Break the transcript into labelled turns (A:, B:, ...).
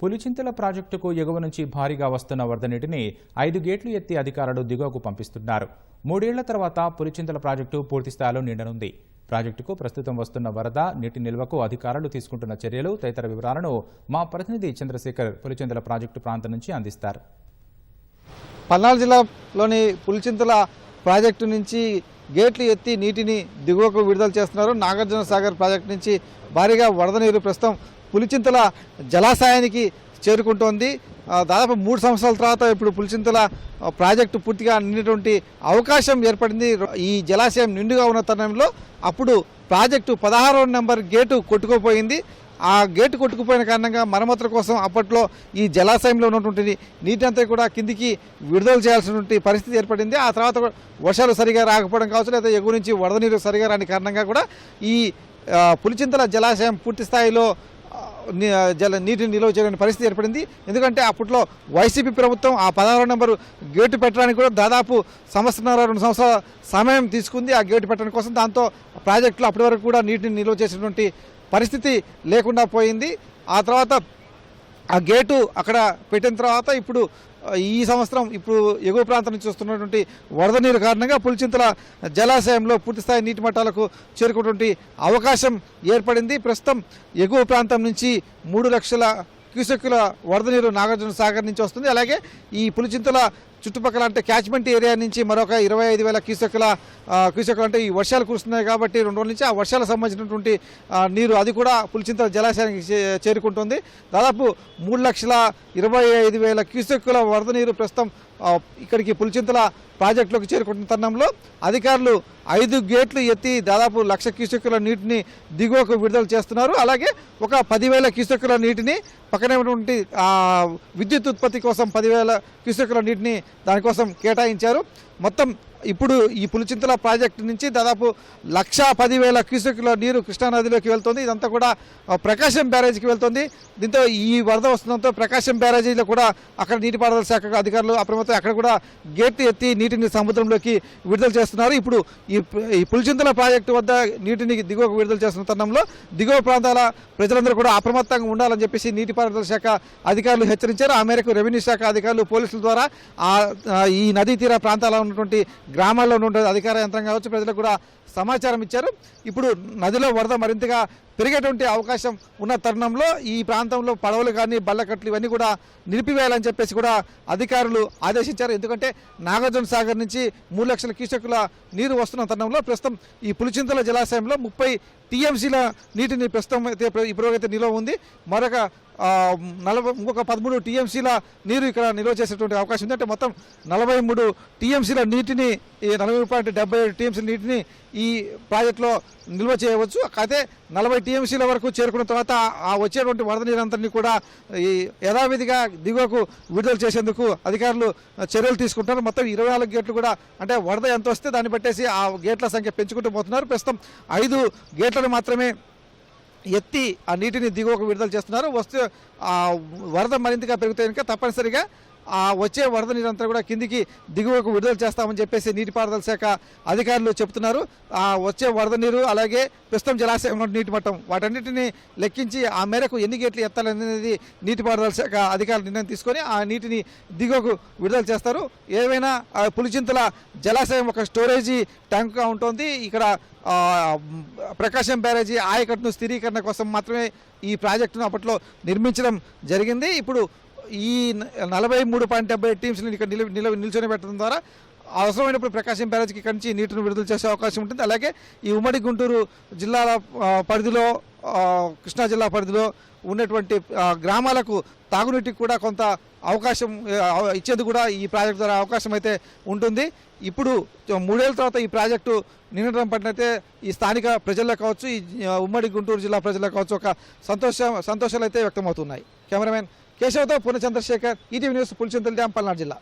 A: పులిచింతల ప్రాజెక్టుకు ఎగువ నుంచి భారీగా వస్తున్న వరద నీటిని ఐదు గేట్లు ఎత్తి అధికారులు దిగువకు పంపిస్తున్నారు. మూడేళ్ళ తర్వాత పులిచింతల ప్రాజెక్టు పూర్తి స్థాయిలో నిండనుంది. ప్రాజెక్టుకు ప్రస్తుతం వస్తున్న వరద నీటి నిల్వకు అధికారులు తీసుకుంటున్న చర్యలు తదితర వివరాలను మా ప్రతినిధి చంద్రశేఖర్ పులిచింతల ప్రాజెక్టు ప్రాంతం నుంచి అందిస్తారు.
B: పల్నాడు జిల్లాలోని పులిచింతల ప్రాజెక్టు నుంచి గేట్లు ఎత్తి నీటిని దిగువకు విడుదల చేస్తున్నారు. నాగార్జున సాగర్ ప్రాజెక్టు నుంచి భారీగా వరద నీరు ప్రస్తుతం పులిచింతల జలాశయానికి చేరుకుంటోంది. దాదాపు మూడు సంవత్సరాల తర్వాత ఇప్పుడు పులిచింతల ప్రాజెక్టు పూర్తిగా నిండినటువంటి అవకాశం ఏర్పడింది. ఈ జలాశయం నిండుగా ఉన్న తరుణంలో అప్పుడు ప్రాజెక్టు పదహారో నెంబర్ గేటు కొట్టుకుపోయింది. ఆ గేటు కొట్టుకుపోయిన కారణంగా మరమ్మతుల కోసం అప్పట్లో ఈ జలాశయంలో ఉన్నటువంటి నీటి అంతా కూడా కిందికి విడుదల చేయాల్సినటువంటి పరిస్థితి ఏర్పడింది. ఆ తర్వాత వర్షాలు సరిగా రాకపోవడం కావచ్చు లేదా ఎగువ నుంచి వరద నీరు సరిగా రాని కారణంగా కూడా ఈ పులిచింతల జలాశయం పూర్తి స్థాయిలో జల నీటిని నిల్వ చేయలేని పరిస్థితి ఏర్పడింది. ఎందుకంటే అప్పట్లో వైసీపీ ప్రభుత్వం ఆ పదహారు నెంబరు గేటు పెట్టడానికి కూడా దాదాపు సంవత్సరాల రెండు సంవత్సరాల సమయం తీసుకుంది ఆ గేటు పెట్టడం కోసం. దాంతో ప్రాజెక్టులో అప్పటి వరకు కూడా నీటిని నిల్వ చేసినటువంటి పరిస్థితి లేకుండా పోయింది. ఆ తర్వాత ఆ గేటు అక్కడ పెట్టిన తర్వాత ఇప్పుడు ఈ సంవత్సరం ఇప్పుడు ఎగువ ప్రాంతం నుంచి వస్తున్నటువంటి వరద నీరు కారణంగా పులిచింతల జలాశయంలో పూర్తిస్థాయి నీటి మట్టాలకు చేరుకున్నటువంటి అవకాశం ఏర్పడింది. ప్రస్తుతం ఎగువ ప్రాంతం నుంచి మూడు లక్షల క్యూసెక్కుల వరద నీరు నాగార్జున సాగర్ నుంచి వస్తుంది. అలాగే ఈ పులిచింతల చుట్టుపక్కల అంటే క్యాచ్మెంట్ ఏరియా నుంచి మరొక ఇరవై ఐదు వేల క్యూసెక్ల ఆ, అంటే ఈ వర్షాలు కురుస్తున్నాయి కాబట్టి రెండు రోజుల నుంచి ఆ వర్షాలకు సంబంధించినటువంటి నీరు అది కూడా పులిచింతల జలాశయానికి చే- చేరుకుంటుంది. దాదాపు మూడు లక్షల ఇరవై ఐదు వేల క్యూసెక్కుల వరద నీరు ప్రస్తుతం ఇక్కడికి పులిచింతల ప్రాజెక్టులోకి చేరుకుంటున్న తరుణంలో అధికారులు ఐదు గేట్లు ఎత్తి దాదాపు లక్ష క్యూసెక్కుల నీటిని దిగువకు విడుదల చేస్తున్నారు. అలాగే ఒక పదివేల క్యూసెక్కుల నీటిని పక్కనే ఉన్నటువంటి విద్యుత్ ఉత్పత్తి కోసం పదివేల క్యూసెక్కుల నీటిని దానికోసం కేటాయించారు. మొత్తం ఇప్పుడు ఈ పులిచింతల ప్రాజెక్టు నుంచి దాదాపు లక్ష పదివేల క్యూసెక్ల నీరు కృష్ణానదిలోకి వెళ్తుంది. ఇదంతా కూడా ప్రకాశం బ్యారేజీకి వెళ్తుంది. దీంతో ఈ వరద వస్తుండడంతో ప్రకాశం బ్యారేజీలో కూడా అక్కడ నీటిపారుదల శాఖ అధికారులు అప్రమత్తం అక్కడ కూడా గేట్ ఎత్తి నీటిని సముద్రంలోకి విడుదల చేస్తున్నారు. ఇప్పుడు ఈ ఈ పులిచింతల ప్రాజెక్టు వద్ద నీటిని దిగువకు విడుదల చేస్తున్న తరుణంలో దిగువ ప్రాంతాల ప్రజలందరూ కూడా అప్రమత్తంగా ఉండాలని చెప్పేసి నీటిపారుదల శాఖ అధికారులు హెచ్చరించారు. ఆ మేరకు రెవెన్యూ శాఖ అధికారులు పోలీసుల ద్వారా ఈ నదీ తీర ప్రాంతాల్లో ఉన్నటువంటి గ్రామాల్లో ఉంటుంది. అధికార యంత్రం కావచ్చు ప్రజలకు కూడా సమాచారం ఇచ్చారు. ఇప్పుడు నదిలో వరద మరింతగా పెరిగేటువంటి అవకాశం ఉన్న తరుణంలో ఈ ప్రాంతంలో పడవలు కానీ బల్లకట్లు ఇవన్నీ కూడా నిలిపివేయాలని చెప్పేసి కూడా అధికారులు ఆదేశించారు. ఎందుకంటే నాగార్జున సాగర్ నుంచి మూడు లక్షల క్యూసెక్కుల నీరు వస్తున్న తరుణంలో ప్రస్తుతం ఈ పులిచింతల జలాశయంలో ముప్పై టీఎంసీల నీటిని ప్రస్తుతం అయితే ఇప్పుడైతే నిల్వ ఉంది. మరొక నలభై ఇంకొక పదమూడు టీఎంసీల నీరు ఇక్కడ నిల్వ చేసేటువంటి అవకాశం ఉంది. అంటే మొత్తం నలభై మూడు టీఎంసీల నీటిని నలభై పాయింట్ డెబ్బై ఏడు టీఎంసీల నీటిని ఈ ఈ ప్రాజెక్టులో నిల్వ చేయవచ్చు. అయితే నలభై టీఎంసీల వరకు చేరుకున్న తర్వాత ఆ వచ్చేటువంటి వరద నీరంతని కూడా ఈ యథావిధిగా దిగువకు విడుదల చేసేందుకు అధికారులు చర్యలు తీసుకుంటారు మొత్తం ఇరవై నాలుగు గేట్లు కూడా అంటే వరద ఎంత వస్తే దాన్ని బట్టేసి ఆ గేట్ల సంఖ్య పెంచుకుంటూ పోతున్నారు. ప్రస్తుతం ఐదు గేట్లను మాత్రమే ఎత్తి ఆ నీటిని దిగువకు విడుదల చేస్తున్నారు. వస్తే ఆ వరద మరింతగా పెరిగితే కనుక తప్పనిసరిగా ఆ వచ్చే వరద నీరంతా కూడా కిందికి దిగువకు విడుదల చేస్తామని చెప్పేసి నీటిపారుదల శాఖ అధికారులు చెప్తున్నారు ఆ వచ్చే వరద నీరు అలాగే ప్రస్తుతం జలాశయంలో నీటి మట్టం వాటన్నిటిని లెక్కించి ఆ మేరకు ఎన్ని గేట్లు ఎత్తాలనేది నీటిపారుదల శాఖ అధికారులు నిర్ణయం తీసుకొని ఆ నీటిని దిగువకు విడుదల చేస్తారు. ఏవైనా పులిచింతల జలాశయం ఒక స్టోరేజీ ట్యాంక్గా ఉంటుంది. ఇక్కడ ప్రకాశం బ్యారేజీ ఆయకట్టును స్థిరీకరణ కోసం మాత్రమే ఈ ప్రాజెక్టును అప్పట్లో నిర్మించడం జరిగింది. ఇప్పుడు ఈ నలభై మూడు పాయింట్ డెబ్బై టీమ్స్ని ఇక్కడ నిల నిల నిల్చొని పెట్టడం ద్వారా అవసరమైనప్పుడు ప్రకాశం బ్యారేజ్కి ఇక్కడి నుంచి నీటిని విడుదల చేసే అవకాశం ఉంటుంది. అలాగే ఈ ఉమ్మడి గుంటూరు జిల్లాల పరిధిలో కృష్ణా జిల్లా పరిధిలో ఉన్నటువంటి గ్రామాలకు తాగునీటికి కూడా కొంత అవకాశం ఇచ్చేది ఇచ్చేందుకు కూడా ఈ ప్రాజెక్టు ద్వారా అవకాశం అయితే ఉంటుంది. ఇప్పుడు మూడేళ్ళ తర్వాత ఈ ప్రాజెక్టు నిండడం పట్టినైతే ఈ స్థానిక ప్రజల్లో కావచ్చు ఈ ఉమ్మడి గుంటూరు జిల్లా ప్రజల్లో కావచ్చు ఒక సంతోషం సంతోషాలు అయితే వ్యక్తమవుతున్నాయి. కెమెరామెన్ కేశవతో Purna Chandrasekhar ETV news Pulichintala dam Palnadu జిల్లా.